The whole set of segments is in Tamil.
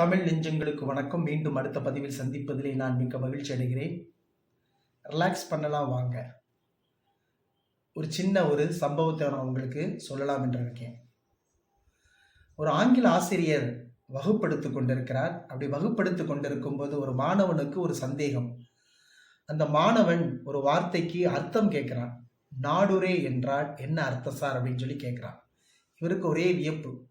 தமிழ் நெஞ்சங்களுக்கு வணக்கம். மீண்டும் அடுத்த பதிவில் சந்திப்பதிலே நான் மிக்க மகிழ்ச்சி அடைகிறேன். ரிலாக்ஸ் பண்ணலாம் வாங்க. ஒரு சின்ன ஒரு சம்பவத்தை நான் உங்களுக்கு சொல்லலாம் என்று இருக்கேன். ஒரு ஆங்கில ஆசிரியர் வகுப்படுத்து கொண்டிருக்கிறார். அப்படி வகுப்படுத்து கொண்டிருக்கும் போது ஒரு மாணவனுக்கு ஒரு சந்தேகம். அந்த மாணவன் ஒரு வார்த்தைக்கு அர்த்தம் கேட்கிறான். நாடுரே என்றால் என்ன அர்த்தம் சார் அப்படின்னு சொல்லி கேட்குறான். இவருக்கு ஒரே வியப்பு.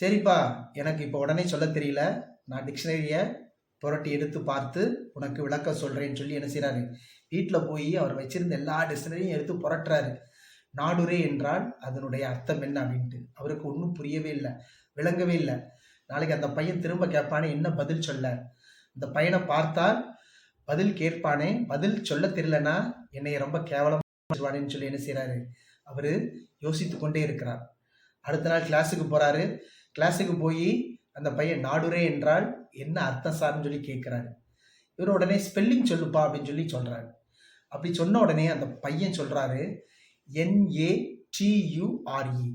சரிப்பா எனக்கு இப்போ உடனே சொல்ல தெரியல. நான் டிக்ஷனரியை புரட்டி எடுத்து பார்த்து உனக்கு விளக்கம் சொல்கிறேன்னு சொல்லி என்ன செய்கிறாரு வீட்டில் போய் அவர் வச்சிருந்த எல்லா டிக்ஷனரியும் எடுத்து புரட்டுறாரு. நாடுரே என்றால் அதனுடைய அர்த்தம் என்ன அப்படின்ட்டு. அவருக்கு ஒன்றும் புரியவே இல்லை விளங்கவே இல்லை. நாளைக்கு அந்த பையன் திரும்ப கேட்பானே என்ன பதில் சொல்ல? இந்த பையனை பார்த்தால் பதில் கேட்பானே பதில் சொல்ல தெரியலனா என்னை ரொம்ப கேவலமான்னு சொல்லி என்ன செய்கிறாரு அவர் யோசித்து கொண்டே இருக்கிறார். அடுத்த நாள் கிளாஸுக்கு போகிறாரு கிளாஸுக்கு போய் அந்த பையன் நாடுரே என்றால் என்ன அர்த்தம் சார்னு சொல்லி கேட்குறாரு. இவர் உடனே ஸ்பெல்லிங் சொல்லுப்பா அப்படின்னு சொல்லி சொல்கிறாரு அப்படி சொன்ன உடனே அந்த பையன் சொல்கிறாரு என்ஏ டியூஆர்இ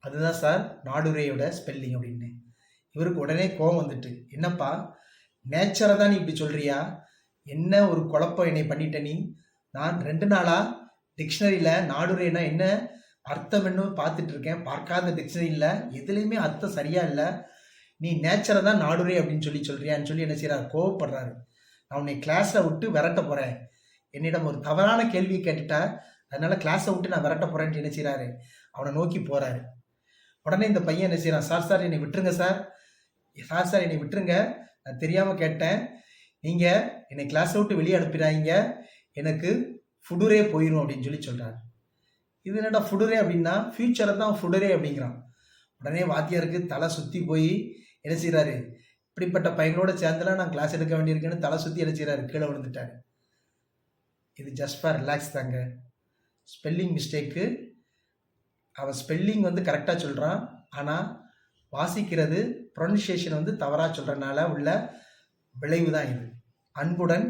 அதுதான் சார் நாடுரேயோட ஸ்பெல்லிங் அப்படின்னு. இவருக்கு உடனே கோவம் வந்துட்டு என்னப்பா நேச்சரை தான் நீ இப்படி சொல்கிறியா என்ன ஒரு குழப்பம் என்னை பண்ணிட்ட நீ? நான் ரெண்டு நாளாக டிக்ஷனரியில் நாடுரேனா என்ன? அர்த்தம் என்ன பார்த்துட்டு இருக்கேன் பார்க்காத டிக்ஷனரியில் எதுலேயுமே அர்த்தம் சரியா இல்லை. நீ நேச்சரை தான் நாடுரே அப்படின்னு சொல்லி சொல்றியான்னு சொல்லி என்ன செய்கிறார் கோவப்படுறாரு. நான் உன்னை கிளாஸை விட்டு விரட்ட போகிறேன் என்னிடம் ஒரு தவறான கேள்வி கேட்டுட்டா அதனால கிளாஸை விட்டு நான் விரட்ட போகிறேன்ட்டு என்ன செய்கிறாரு அவனை நோக்கி போகிறாரு உடனே இந்த பையன் என்ன செய்கிறான் சார் சார் என்னை விட்டுருங்க சார் சார் சார் என்னை விட்டுருங்க. நான் தெரியாமல் கேட்டேன். நீங்கள் என்னை கிளாஸை விட்டு வெளியே அனுப்பிடாதீங்க. எனக்கு ஃபுடுரே போயிடும் அப்படின்னு சொல்லி சொல்கிறாரு இது என்னடா ஃபுடுரே அப்படின்னா ஃப்யூச்சரை தான் ஃபுடுரே அப்படிங்கிறான். உடனே வாத்தியாருக்கு தலை சுற்றி போய் என்ன செய்கிறாரு இப்படிப்பட்ட பையனோட சேர்ந்துலாம் நான் கிளாஸ் எடுக்க வேண்டியிருக்கேன்னு தலை சுற்றி என்ன செய்கிறாரு கீழே விழுந்துட்டாரு. இது ஜஸ்ட் ஃபார் ரிலாக்ஸ் தாங்க. ஸ்பெல்லிங் மிஸ்டேக்கு அவன் ஸ்பெல்லிங் வந்து கரெக்டாக சொல்கிறான் ஆனால் வாசிக்கிறது ப்ரொனன்சியேஷன் வந்து தவறாக சொல்கிறனால உள்ள விளைவு தான் இது. அன்புடன்